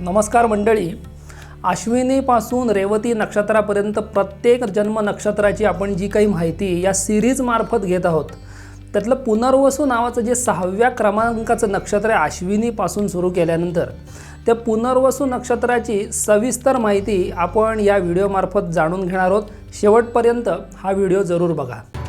नमस्कार मंडळी. अश्विनीपासून रेवती नक्षत्रापर्यंत प्रत्येक जन्म नक्षत्राची आपण जी काही माहिती या सिरीजमार्फत घेत आहोत. त्यातलं पुनर्वसू नावाचं जे सहाव्या क्रमांकाचं नक्षत्र आहे अश्विनीपासून सुरू केल्यानंतर त्या पुनर्वसू नक्षत्राची सविस्तर माहिती आपण या व्हिडिओमार्फत जाणून घेणार आहोत. शेवटपर्यंत हा व्हिडिओ जरूर बघा.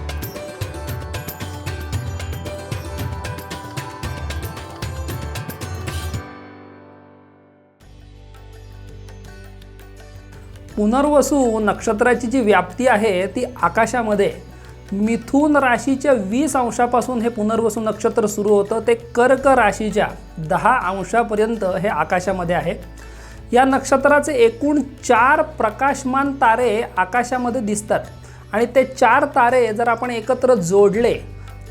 पुनर्वसू नक्षत्राची जी व्याप्ती आहे ती आकाशामध्ये. मिथुन राशीच्या वीस अंशापासून हे पुनर्वसू नक्षत्र सुरू होतं. ते कर्क राशीच्या दहा अंशापर्यंत हे आकाशामध्ये आहे. या नक्षत्राचे एकूण चार प्रकाशमान तारे आकाशामध्ये दिसतात. आणि ते चार तारे जर आपण एकत्र जोडले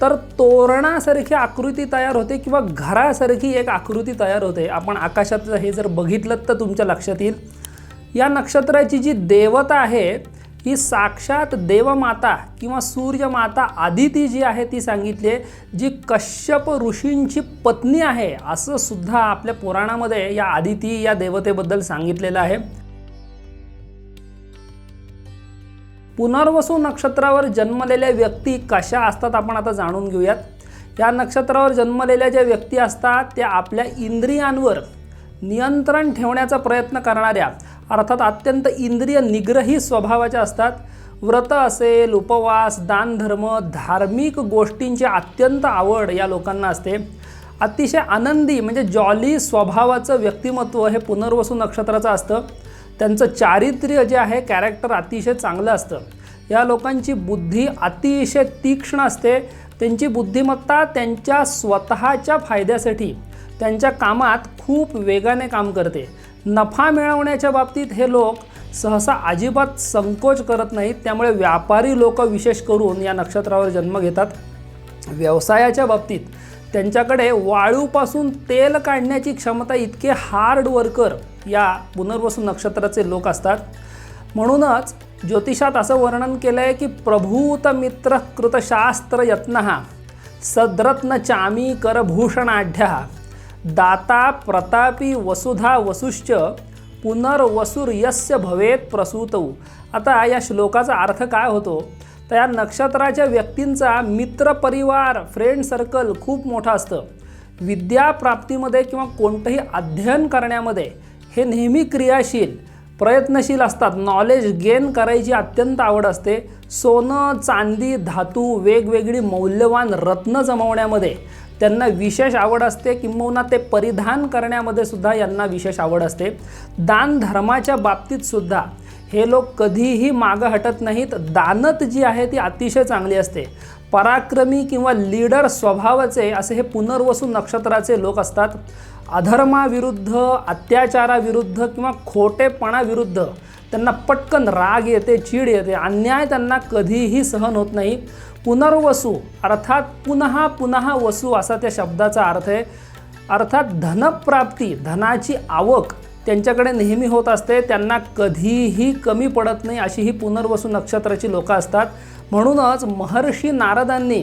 तर तोरणासारखी आकृती तयार होते किंवा घरासारखी एक आकृती तयार होते. आपण आकाशात हे जर बघितलं तर तुमच्या लक्षात येईल. या नक्षत्राची जी देवता आहे ही साक्षात देवमाता किंवा सूर्यमाता आदिती जी आहे ती सांगितली आहे जी कश्यप ऋषींची पत्नी आहे असं सुद्धा आपल्या पुराणामध्ये या आदिती या देवतेबद्दल सांगितलेलं आहे. पुनर्वसू नक्षत्रावर जन्मलेल्या व्यक्ती कशा असतात आपण आता जाणून घेऊयात. या नक्षत्रावर जन्मलेल्या ज्या व्यक्ती असतात त्या आपल्या इंद्रियांवर नियंत्रण ठेवण्याचा प्रयत्न करणाऱ्या अर्थात अत्यंत इंद्रिय निग्रही स्वभावाच्या असतात. व्रत असेल उपवास दानधर्म धार्मिक गोष्टींची अत्यंत आवड या लोकांना असते. अतिशय आनंदी म्हणजे जॉली स्वभावाचं व्यक्तिमत्व हे पुनर्वसू नक्षत्राचं असतं. त्यांचं चारित्र्य जे आहे कॅरेक्टर अतिशय चांगलं असतं. या लोकांची बुद्धी अतिशय तीक्ष्ण असते. त्यांची बुद्धिमत्ता त्यांच्या स्वतःच्या फायद्यासाठी त्यांच्या कामात खूप वेगाने काम करते. नफा मिळवण्याच्या बाबतीत हे लोक सहसा अजिबात संकोच करत नाहीत. त्यामुळे व्यापारी लोक विशेष करून या नक्षत्रावर जन्म घेतात. व्यवसायाच्या बाबतीत त्यांच्याकडे वाळूपासून तेल काढण्याची क्षमता इतके हार्ड वर्कर या पुनर्वसू नक्षत्राचे लोक असतात. म्हणूनच ज्योतिषात असं वर्णन केलं आहे की प्रभूत मित्र कृतशास्त्र यत्न सद्रत्न चामी करभूषणाढ्या दाता प्रतापी वसुधा वसुश्च पुनर्वसुर यस्य भवेत प्रसूतौ. आता या श्लोकाचा अर्थ काय होतो? तर या नक्षत्राच्या व्यक्तींचा मित्रपरिवार फ्रेंड सर्कल खूप मोठं असतं. विद्याप्राप्तीमध्ये किंवा कोणतंही अध्ययन करण्यामध्ये हे नेहमी क्रियाशील प्रयत्नशील असतात. नॉलेज गेन करायची अत्यंत आवड असते. सोनं चांदी धातू वेगवेगळी मौल्यवान रत्न जमवण्यामध्ये. त्यांना विशेष आवड असते किंबहुना ते परिधान करण्यामध्ये सुद्धा यांना विशेष आवड असते. दान धर्माच्या बाबतीत सुद्धा हे लोक कधीही मागं हटत नाहीत. दानत जी आहे ती अतिशय चांगली असते. पराक्रमी किंवा लीडर स्वभावाचे असे हे पुनर्वसू नक्षत्राचे लोक असतात. अधर्माविरुद्ध अत्याचाराविरुद्ध किंवा खोटेपणाविरुद्ध त्यांना पटकन राग येते चीड येते. अन्याय त्यांना कधीही सहन होत नाही. पुनर्वसू अर्थात पुन्हा पुन्हा वसू असा त्या शब्दाचा अर्थ आहे. अर्थात धनप्राप्ती धनाची आवक त्यांच्याकडे नेहमी होत असते. त्यांना कधीही कमी पडत नाही अशी ही पुनर्वसू नक्षत्राची लोकं असतात. म्हणूनच महर्षी नारदांनी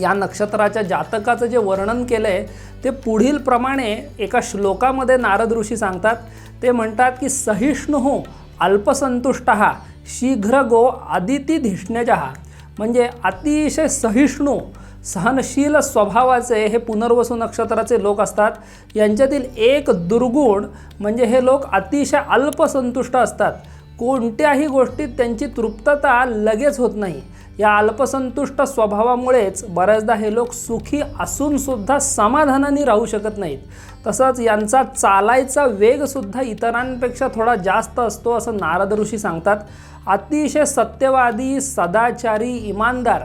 या नक्षत्राच्या जातकाचं जे वर्णन केलं आहे ते पुढील प्रमाणे एका श्लोकामध्ये नारद ऋषी सांगतात. ते म्हणतात की सहिष्णु अल्पसंतुष्ट शीघ्र गो आदिती धिष्ण्यजहा म्हणजे अतिशय सहिष्णू सहनशील स्वभावाचे हे पुनर्वसू नक्षत्राचे लोक असतात. यांच्यातील एक दुर्गुण म्हणजे हे लोक अतिशय अल्पसंतुष्ट असतात. कोणत्याही गोष्टीत त्यांची तृप्तता लगेच होत नाही. या अल्पसंतुष्ट स्वभावामुळेच बऱ्याचदा हे लोक सुखी असूनसुद्धा समाधानाने राहू शकत नाहीत. तसंच यांचा चालायचा वेगसुद्धा इतरांपेक्षा थोडा जास्त असतो असं नारद ऋषी सांगतात. अतिशय सत्यवादी सदाचारी इमानदार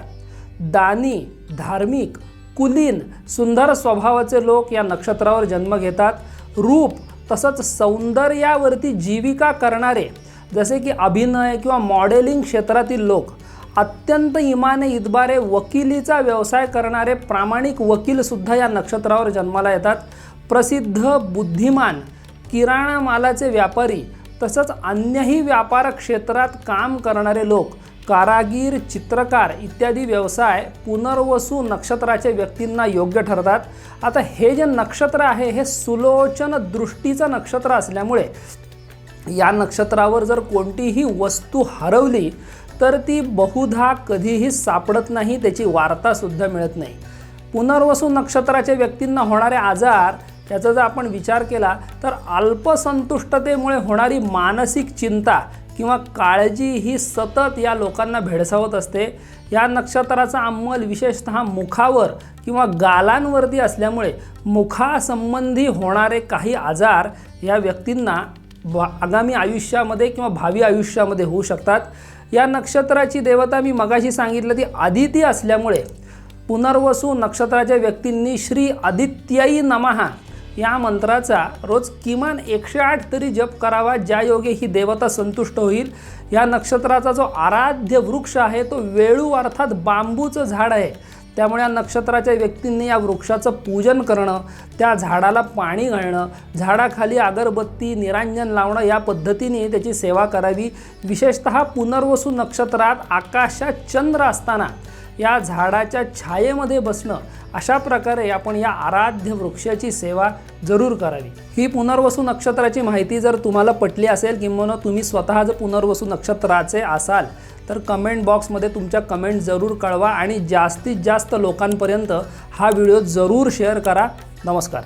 दानी धार्मिक कुलीन सुंदर स्वभावाचे लोक या नक्षत्रावर जन्म घेतात. रूप तसंच सौंदर्यावरती जीविका करणारे जसे की अभिनय किंवा मॉडेलिंग क्षेत्रातील लोक अत्यंत इमाने इतबारे वकिलीचा व्यवसाय करणारे प्रामाणिक वकीलसुद्धा या नक्षत्रावर जन्माला येतात. प्रसिद्ध बुद्धिमान किराणा मालाचे व्यापारी तसंच अन्यही व्यापार क्षेत्रात काम करणारे लोक कारागीर चित्रकार इत्यादी व्यवसाय पुनर्वसू नक्षत्राचे व्यक्तींना योग्य ठरतात. आता हे जे नक्षत्र आहे हे सुलोचन दृष्टीचं नक्षत्र असल्यामुळे या नक्षत्रावर जर कोणतीही वस्तू हरवली तर ती बहुधा कधीही सापडत नाही त्याची वार्तासुद्धा मिळत नाही. पुनर्वसू नक्षत्राच्या व्यक्तींना होणारे आजार याचा जर आपण विचार केला तर अल्पसंतुष्टतेमुळे होणारी मानसिक चिंता किंवा काळजी ही सतत या लोकांना भेडसावत असते. या नक्षत्राचा अंमल विशेषतः मुखावर किंवा गालांवरती असल्यामुळे मुखासंबंधी होणारे काही आजार या व्यक्तींना भा आगामी आयुष्यामध्ये किंवा भावी आयुष्यामध्ये होऊ शकतात. या नक्षत्राची देवता मी मगाशी सांगितलं ती आदिती असल्यामुळे पुनर्वसू नक्षत्राच्या व्यक्तींनी श्री आदित्याई नमहा या मंत्राचा रोज किमान एकशे आठ तरी जप करावा ज्या योगे ही देवता संतुष्ट होईल. या नक्षत्राचा जो आराध्य वृक्ष आहे तो वेळू अर्थात बांबूचं झाड आहे. त्यामुळे या नक्षत्राच्या व्यक्तींनी या वृक्षाचं पूजन करणं त्या झाडाला पाणी घालणं झाडाखाली अगरबत्ती निरांजन लावणं या पद्धतीने त्याची सेवा करावी. विशेषतः पुनर्वसू नक्षत्रात आकाशात चंद्र असताना या झाडाच्या छायेमध्ये बसणं अशा प्रकारे आपण या आराध्य वृक्षाची सेवा जरूर करावी. ही पुनर्वसू नक्षत्राची माहिती जर तुम्हाला पटली असेल किंवा तुम्ही स्वतः जर पुनर्वसू नक्षत्राचे असाल तर कमेंट बॉक्समध्ये तुमच्या कमेंट जरूर कळवा आणि जास्तीत जास्त लोकांपर्यंत हा व्हिडिओ जरूर शेअर करा. नमस्कार.